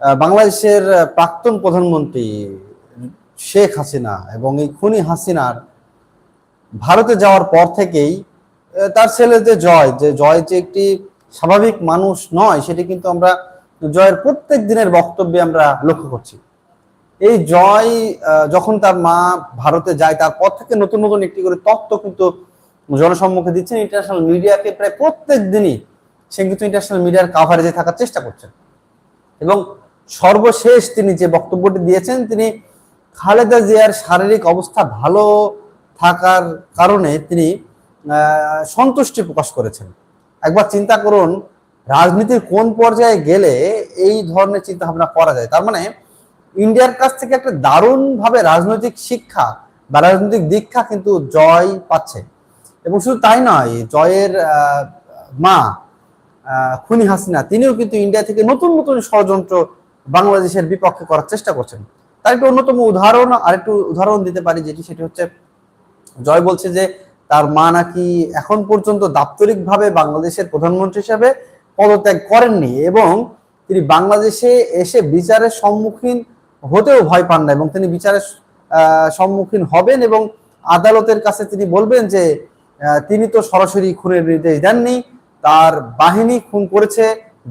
বাংলাদেশের প্রাক্তন প্রধানমন্ত্রী শেখ হাসিনা এবং এই খুনি হাসিনার ভারতে যাওয়ার পর থেকেই তার ছেলে যে জয় যে জয় যে একটি স্বাভাবিক মানুষ নয়, সেটি কিন্তু আমরা জয়ের প্রত্যেক দিনের বক্তব্যে আমরা লক্ষ্য করছি। এই জয় যখন তার মা ভারতে যায়, তারপর থেকে নতুন নতুন একটি করে তত্ত্ব কিন্তু জনসম্মুখে দিচ্ছেন। ইন্টারন্যাশনাল মিডিয়াকে প্রায় প্রত্যেক দিনই সে কিন্তু ইন্টারন্যাশনাল মিডিয়ার কাভারেজে থাকার চেষ্টা করছেন। এবং সর্বশেষ তিনি যে বক্তব্যটি দিয়েছেন, তিনি খালেদা জিয়ার শারীরিক অবস্থা ভালো থাকার কারণে তিনি সন্তুষ্টি প্রকাশ করেছেন। একবার চিন্তা করুন, রাজনীতির কোন পর্যায়ে গেলে এই ধরনের চিন্তা ভাবনা করা যায়? তার মানে ইন্ডিয়ার কাছ থেকে একটা দারুণভাবে রাজনৈতিক শিক্ষা বা রাজনৈতিক দীক্ষা কিন্তু জয় পাচ্ছে। এবং শুধু তাই নয়, জয়ের মা খুনি হাসিনা, তিনিও কিন্তু ইন্ডিয়া থেকে নতুন নতুন ষড়যন্ত্র বাংলাদেশের বিপক্ষে করার চেষ্টা করছেন। তার একটু অন্যতম উদাহরণ আর একটু উদাহরণ দিতে পারি, যেটি সেটি হচ্ছে, জয় বলছে যে, তার মা নাকি এখন পর্যন্ত দাপ্তরিকভাবে বাংলাদেশের প্রধানমন্ত্রী হিসাবে পদত্যাগ করেননি এবং তিনি বাংলাদেশে এসে বিচারের সম্মুখীন হতেও ভয় পান না এবং তিনি বিচারের সম্মুখীন হবেন এবং আদালতের কাছে তিনি বলবেন যে তিনি তো সরাসরি খুনের নির্দেশ দেননি, তার বাহিনী খুন করেছে,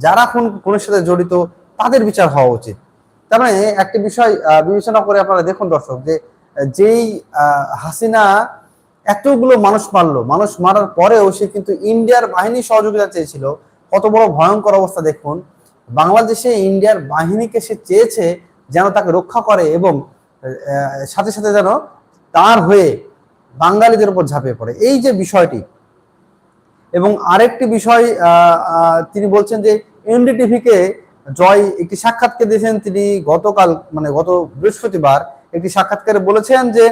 যারা খুন, খুনের সাথে জড়িত তাদের বিচার হওয়া উচিত। তার মানে একটি বিষয় বিবেচনা করে আপনারা দেখুন দর্শক যে, যেই হাসিনা এতগুলো মানুষ মারলো, মানুষ মারার পরেও সে কিন্তু ইন্ডিয়ার বাহিনী সহযোগিতা চেয়েছিল। কত বড় ভয়ঙ্কর অবস্থা দেখুন। বাংলাদেশে ইন্ডিয়ার বাহিনীকে সে চেয়েছে যেন তাকে রক্ষা করে এবং সাথে সাথে যেন তার হয়ে বাঙালিদের উপর ঝাঁপিয়ে পড়ে। এই যে বিষয়টি এবং আরেকটি বিষয় তিনি বলছেন যে, এনডিটিভিকে জয় একটি সাক্ষাৎকার দিয়েছেন তিনি গতকাল মানে গত বৃহস্পতিবার একটি সাক্ষাৎকারে বলেছেন যে,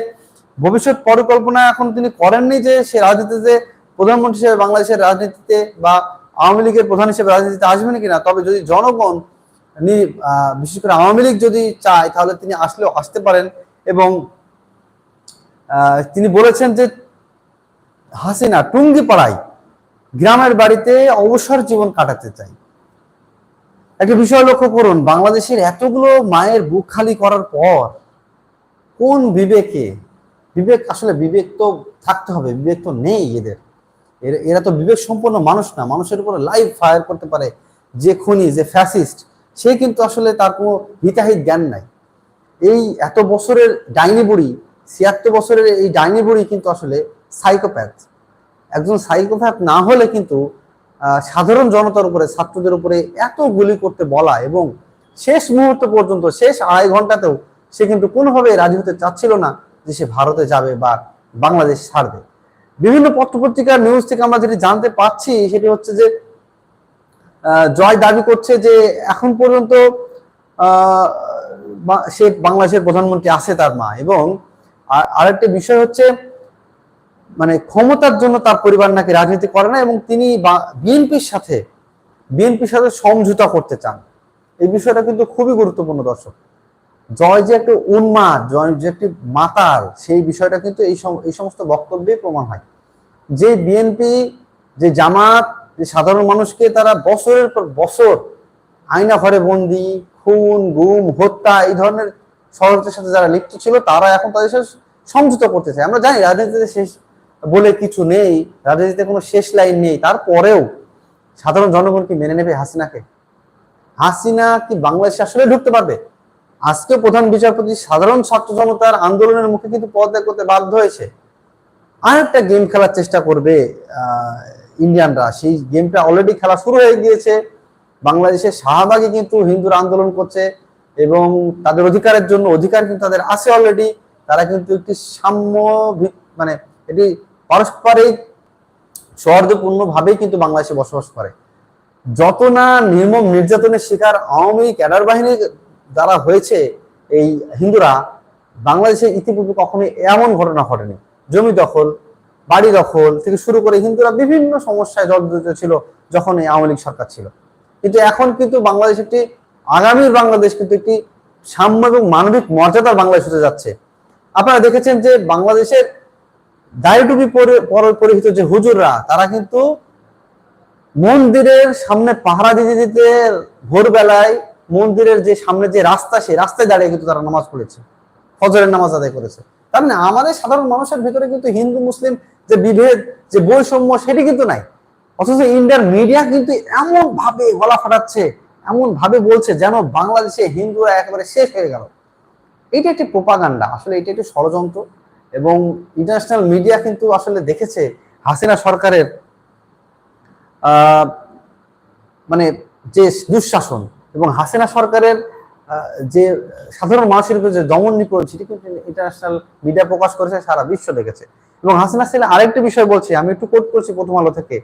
ভবিষ্যৎ পরিকল্পনা এখন তিনি করেননি যে সে রাজনীতিতে প্রধানমন্ত্রী হিসেবে বাংলাদেশের রাজনীতিতে বা আওয়ামী লীগের প্রধান হিসেবে রাজনীতিতে আসবেন কিনা, তবে যদি জনগণ বিশেষ করে আওয়ামী লীগ যদি চায়, তাহলে তিনি আসলেও আসতে পারেন এবং তিনি বলেছেন যে হাসিনা টুঙ্গিপাড়ায় গ্রামের বাড়িতে অবসর জীবন কাটাতে চাই। একটা বিষয় লক্ষ্য করুন, বাংলাদেশের এতগুলো মায়ের বুক খালি করার পর কোন বিবেকে, বিবেক আসলে বিবেক তো থাকতে হবে, বিবেক তো নেই এদের। এরা- তো বিবেক সম্পন্ন মানুষ না, মানুষের উপরে লাইভ ফায়ার করতে পারে যে খুনি, যে ফ্যাসিস্ট, সে কিন্তু আসলে তার কোনো হিতাহিত জ্ঞান নাই। এই এত বছরের ডাইনি বুড়ি, ছিয়াত্তর বছরের এই ডাইনি বুড়ি কিন্তু আসলে সাইকোপ্যাথ একজন সাইকোপ্যাথ না হলে কিন্তু সাধারণ জনতার উপরে, ছাত্রদের উপরে এত গুলি করতে বলা এবং শেষ মুহূর্ত পর্যন্ত, শেষ আড়াই ঘন্টাতেও সে কিন্তু কোনোভাবে রাজি হতে চাচ্ছিল না যে সে ভারতে যাবে বা বাংলাদেশ ছাড়বে। বিভিন্ন পত্রপত্রিকার নিউজ থেকে আমরা যেটি জানতে পাচ্ছি সেটি হচ্ছে যে জয় দাবি করছে যে এখন পর্যন্ত সে বাংলাদেশের প্রধানমন্ত্রী আছে তার মা এবং আর- আরেকটি বিষয় হচ্ছে মানে ক্ষমতার জন্য তার পরিবার নাকি রাজনীতি করে না এবং তিনি বিএনপির সাথে বিএনপির সাথে সমঝোতা করতে চান। এই বিষয়টা কিন্তু খুবই গুরুত্বপূর্ণ, দর্শক। জয় যে একটি উন্মাদ, জয় যে একটি মাতাল, সেই বিষয়টা কিন্তু এই এই সমস্ত বক্তব্যে প্রমাণ হয়। যে বিএনপি, যে জামাত, যে সাধারণ মানুষকে তারা বছরের পর বছর আয়না ঘরে বন্দি, খুন, গুম, হত্যা, এই ধরনের ষড়যন্ত্রের সাথে যারা লিপ্ত ছিল, তারা এখন তাদের সাথে সমঝোতা করতে চায়। আমরা জানি রাজনীতিতে শেষ বলে কিছু নেই, রাজনীতিতে কোনো শেষ লাইন নেই। তারপরেও সাধারণ জনগণ কি মেনে নেবে হাসিনাকে? হাসিনা কি বাংলাদেশে আসলে ঢুকতে পারবে? আজকে প্রধান বিচারপতি সাধারণ ছাত্র জনতার আন্দোলনের মুখে কিন্তু পদত্যাগ করতে বাধ্য হয়েছে। আরেকটা গেম খেলার চেষ্টা করবে ইন্ডিয়ানরা। সেই গেমটা অলরেডি খেলা শুরু হয়ে গিয়েছে। বাংলাদেশের শাহবাগে কিন্তু হিন্দুরা আন্দোলন করছে এবং তাদের অধিকারের জন্য অধিকার কিন্তু তাদের আছে অলরেডি তারা কিন্তু একটি সাম্য মানে এটি পারস্পরিক সৌহার্দ্যপূর্ণ ভাবেই কিন্তু বাংলাদেশে বসবাস করে। যত না নির্মম নির্যাতনের শিকার আওয়ামী ক্যাডার বাহিনীর দ্বারা হয়েছে এই হিন্দুরা, বাংলাদেশে ইতিপূর্বে কখনো এমন ঘটনা ঘটেনি। জমি দখল, বাড়ি দখল থেকে শুরু করে হিন্দুরা বিভিন্ন সমস্যায় জর্জরিত ছিল যখন এই আওয়ামী লীগ সরকার ছিল। কিন্তু এখন কিন্তু বাংলাদেশ একটি আগামীর বাংলাদেশ কিন্তু একটি সাম্য এবং মানবিক মর্যাদার বাংলাদেশ হতে যাচ্ছে। আপনারা দেখেছেন যে বাংলাদেশের দায়টুপি পরে- পরে, পরিহিত যে হুজুররা, তারা কিন্তু মন্দিরের সামনে পাহারা দিতে দিতে ভোরবেলায় মন্দিরের যে সামনে যে রাস্তা, সেই রাস্তায় দাঁড়িয়ে কিন্তু তারা নামাজ পড়েছে, ফজরের নামাজ আদায় করেছে। তার মানে আমাদের সাধারণ মানুষের ভিতরে কিন্তু হিন্দু, মুসলিম যে বিভেদ, যে বৈষম্য, সেটি কিন্তু নাই। অথচ ইন্ডিয়ার মিডিয়া কিন্তু এমন ভাবে গলা ফাটাচ্ছে এমন ভাবে বলছে যেন বাংলাদেশে হিন্দুরা একেবারে শেষ হয়ে গেল। এটা একটি প্রোপাগান্ডা আসলে এটা একটি ষড়যন্ত্র। এবং ইন্টারন্যাশনাল মিডিয়া কিন্তু আসলে দেখেছে হাসিনা সরকারের মানে যে দুঃশাসন এবং হাসিনা সরকারের যে সাধারণ মানুষের উপর যে দমন নিপীড়ন, সেটি কিন্তু ইন্টারন্যাশনাল মিডিয়া প্রকাশ করেছে, সারা বিশ্ব দেখেছে। এবং হাসিনা সেনা আরেকটি বিষয় বলছি, আমি একটু কোট করছি প্রথম আলো থেকে।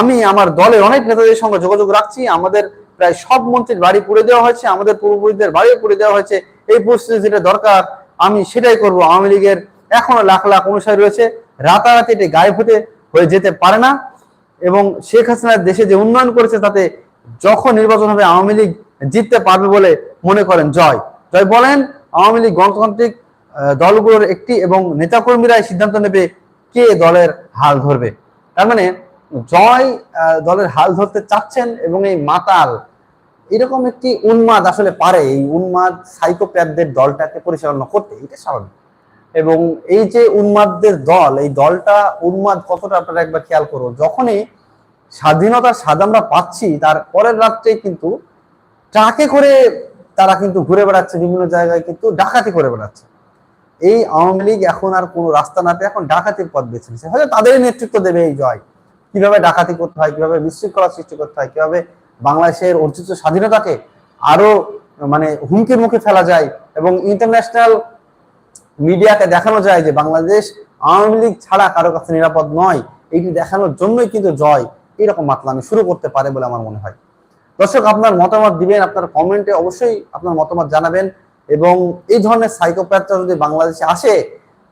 আমি আমার দলের অনেক নেতাদের সঙ্গে যোগাযোগ রাখছি, আমাদের প্রায় সব মন্ত্রীর বাড়ি পুড়ে দেওয়া হয়েছে, আমাদের পূর্বপুরুষদের বাড়িও পুড়ে দেওয়া হয়েছে। এই পরিস্থিতি যেটা দরকার আমি সেটাই করব। আওয়ামী লীগের এখনও লাখ লাখ অনুসারী রয়েছে। রাতারাতি এটি গায়েব হতে, হয়ে যেতে পারে না। এবং শেখ হাসিনার দেশে যে উন্নয়ন করেছে, তাতে যখন নির্বাচন হবে, আওয়ামী লীগ জিততে পারবে বলে মনে করেন জয়। জয় বলেন, আওয়ামী লীগ গণতান্ত্রিক দলগুলোর একটি এবং নেতাকর্মীরাই সিদ্ধান্ত নেবে কে দলের হাল ধরবে। তার মানে জয় দলের হাল ধরতে চাচ্ছেন এবং এই মাতাল এরকম একটি উন্মাদ আসলে পারে, এই উন্মাদ সাইকোপ্যাথদের দলটাকে পরিচালনা করতে, এটা স্বাভাবিক। এবং এই যে উন্মাদদের দল, এই দলটা উন্মাদ কতটা আপনারা একবার খেয়াল করুন, যখনই স্বাধীনতার স্বাদ আমরা পাচ্ছি, তার পরের রাত্রে কিন্তু ট্রাকে করে তারা কিন্তু ঘুরে বেড়াচ্ছে, বিভিন্ন জায়গায় কিন্তু ডাকাতি করে বেড়াচ্ছে। এই আওয়ামী লীগ এখন আর কোনো রাস্তা না পেয়ে এখন ডাকাতির পথ বেছে নিচ্ছে হয়তো তাদেরই নেতৃত্ব দেবে এই জয়। কীভাবে ডাকাতি করতে হয়, কীভাবে বিশৃঙ্খলা সৃষ্টি করতে হয়, কীভাবে বাংলাদেশের অর্জিত স্বাধীনতাকে আরও মানে হুমকির মুখে ফেলা যায় এবং ইন্টারন্যাশনাল মিডিয়াকে দেখানো যায় যে বাংলাদেশ আওয়ামী লীগ ছাড়া কারও কাছে নিরাপদ নয়। এইটি দেখানোর জন্যই কিন্তু জয় এরকম মাতলামি শুরু করতে পারে বলে আমার মনে হয়। দর্শক, আপনার মতামত দিবেন, আপনার কমেন্টে অবশ্যই আপনার মতামত জানাবেন এবং এই ধরনের সাইকোপ্যাথরা যদি বাংলাদেশে আসে,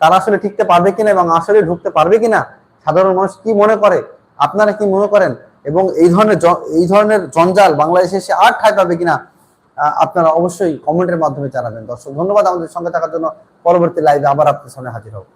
তারা আসলে টিকতে পারবে কিনা এবং আসলে ঢুকতে পারবে কিনা, সাধারণ মানুষ কি মনে করে, আপনারা কি মনে করেন? এবং এই ধরনের এই ধরনের জঞ্জাল বাংলাদেশে এসে আর ঠাই পাবে কিনা আপনারা অবশ্যই কমেন্টের মাধ্যমে জানাবেন। দর্শক, ধন্যবাদ আমাদের সঙ্গে থাকার জন্য। পরবর্তী লাইভে আবার আপনার সামনে হাজির হব।